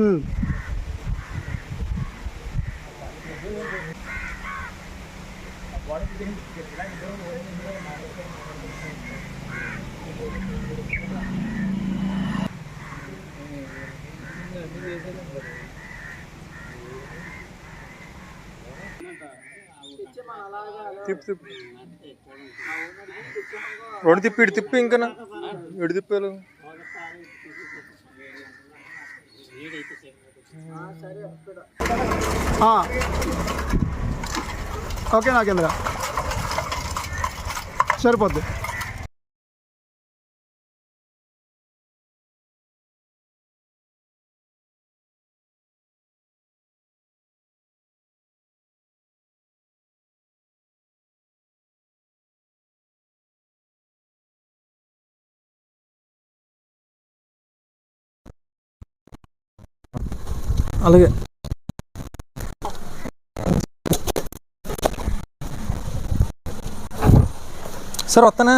ఉమ్. తిప్పు తిప్పు రెండు తిప్పి ఇటు తిప్పి ఇంకా ఇటు తిప్పాలి ఓకే నాకేంద్ర సరిపోద్ది. అలాగే. సార్ వస్తానా?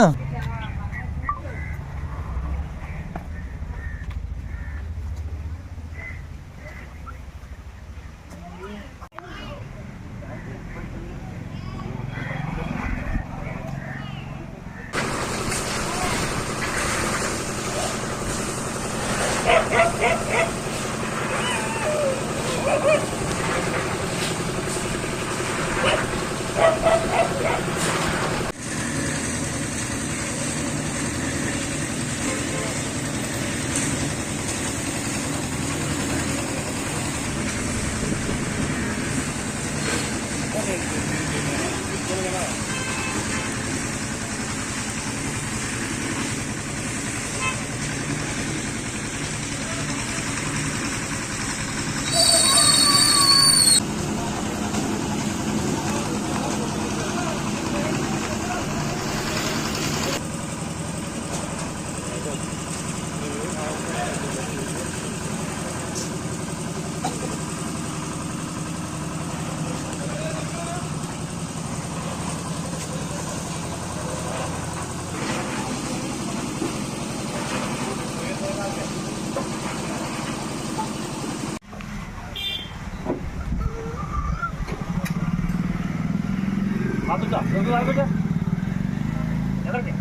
Bye. ముందు లాగొద్దా ఎదరికి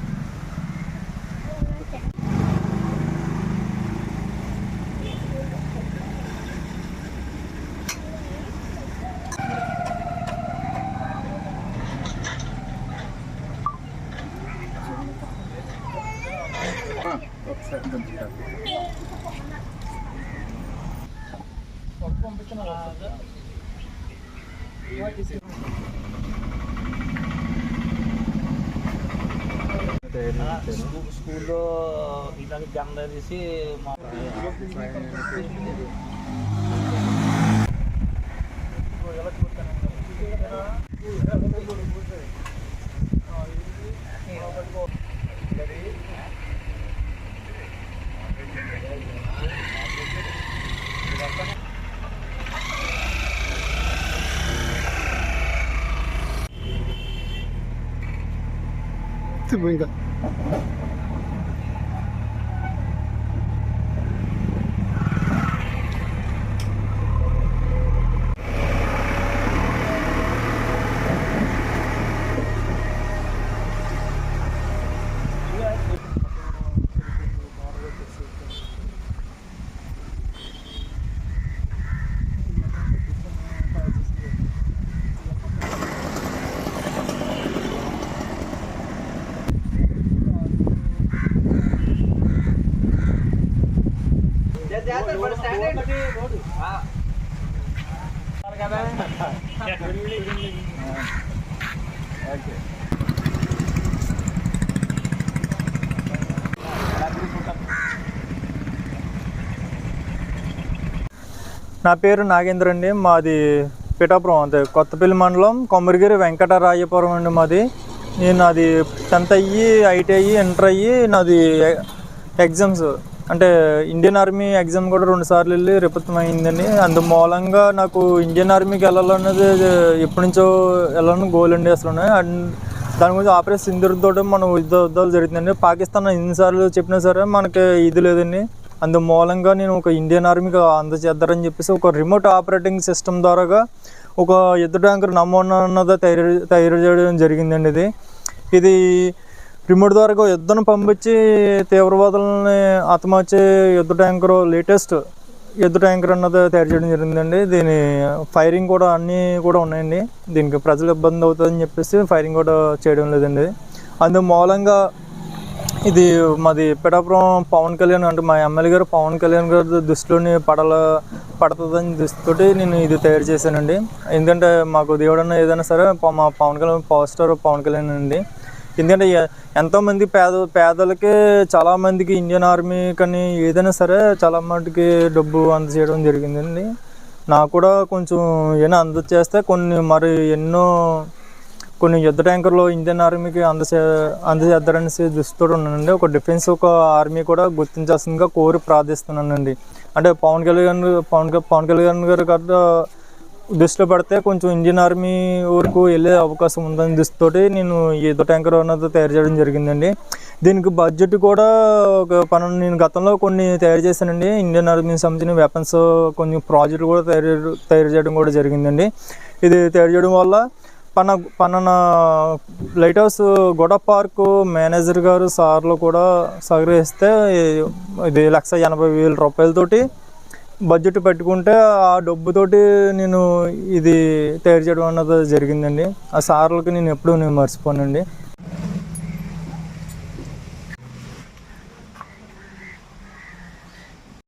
పంపించిన స్కూల్లో ఇలాగ జెండా తీసి మా 뭐 보인다 నా పేరు నాగేంద్ర అండి మాది పిఠాపురం అంతే కొత్తపల్లి మండలం కొమ్మరిగిరి వెంకటరాయపురం అండి మాది. నేను అది టెన్త్ అయ్యి ఐటీ అయ్యి ఇంటర్ అయ్యి నాది ఎగ్జామ్స్ అంటే ఇండియన్ ఆర్మీ ఎగ్జామ్ కూడా రెండు సార్లు వెళ్ళి రిపతం అయిందండి అందు మూలంగా నాకు ఇండియన్ ఆర్మీకి వెళ్ళాలన్నది ఎప్పటి నుంచో వెళ్ళాలని గోల్ అండి అసలు అండ్ దాని గురించి ఆపరేషన్ సింధూర్ మన మనం యుద్ధాలు జరుగుతుందండి పాకిస్తాన్ ఎన్నిసార్లు చెప్పినా సరే మనకి ఇది లేదండి. అందు మూలంగా నేను ఒక ఇండియన్ ఆర్మీకి అందజేద్దారని చెప్పేసి ఒక రిమోట్ ఆపరేటింగ్ సిస్టమ్ ద్వారాగా ఒక యుద్ధ ట్యాంకర్ నమూనా అన్నది తయారు తయారు చేయడం జరిగిందండి ఇది. ఇది రిమోట్ ద్వారా యుద్ధం పంపించి తీవ్రవాదులని ఆత్మహత్య యుద్ధ ట్యాంకర్ లేటెస్ట్ యుద్ధ ట్యాంకర్ అన్నది తయారు చేయడం జరిగిందండి. దీని ఫైరింగ్ కూడా అన్నీ కూడా ఉన్నాయండి. దీనికి ప్రజలు ఇబ్బంది అవుతుందని చెప్పేసి ఫైరింగ్ కూడా చేయడం లేదండి. అందు మూలంగా ఇది మాది పిఠాపురం పవన్ కళ్యాణ్ అంటే మా ఎమ్మెల్యే గారు పవన్ కళ్యాణ్ గారి దృష్టిలోని పడల పడుతుందని దృష్టితోటి నేను ఇది తయారు చేశానండి. ఎందుకంటే మాకు దేవుడన్న ఏదైనా సరే మా పవన్ కళ్యాణ్ పవర్ స్టార్ పవన్ కళ్యాణ్ అండి. ఎందుకంటే ఎంతోమంది పేద పేదలకి చాలామందికి ఇండియన్ ఆర్మీ కానీ ఏదైనా సరే చాలా మటుకి డబ్బు అందజేయడం జరిగిందండి. నాకు కూడా కొంచెం ఏమైనా అందజేస్తే కొన్ని మరి ఎన్నో కొన్ని యుద్ధ ట్యాంకర్లు ఇండియన్ ఆర్మీకి అందచే అందజేద్దారనేసి దృష్టితో ఉన్నానండి. ఒక డిఫెన్స్ ఒక ఆర్మీ కూడా గుర్తించాల్సిందిగా కోరి ప్రార్థిస్తున్నానండి. అంటే పవన్ కళ్యాణ్ పవన్ పవన్ కళ్యాణ్ గారు కదా దృష్టిలో పడితే కొంచెం ఇండియన్ ఆర్మీ వరకు వెళ్ళే అవకాశం ఉందని దృష్టితోటి నేను ఏదో ట్యాంకర్ అన్నది తయారు చేయడం జరిగిందండి. దీనికి బడ్జెట్ కూడా ఒక పన్నెండు నేను గతంలో కొన్ని తయారు చేశానండి. ఇండియన్ ఆర్మీకి సంబంధించిన వెపన్స్ కొన్ని ప్రాజెక్టు కూడా తయారు తయారు చేయడం కూడా జరిగిందండి. ఇది తయారు చేయడం వల్ల పన్న పన్నన లైట్ హౌస్ గొడ పార్క్ మేనేజర్ గారు సార్లు కూడా సహకరిస్తే ఇది లక్ష ఎనభై వేల రూపాయలతోటి బడ్జెట్ పెట్టుకుంటే ఆ డబ్బుతోటి నేను ఇది తయారు చేయడం అన్నది జరిగిందండి. ఆ సార్లకి నేను ఎప్పుడూ నేను మర్చిపోనండి.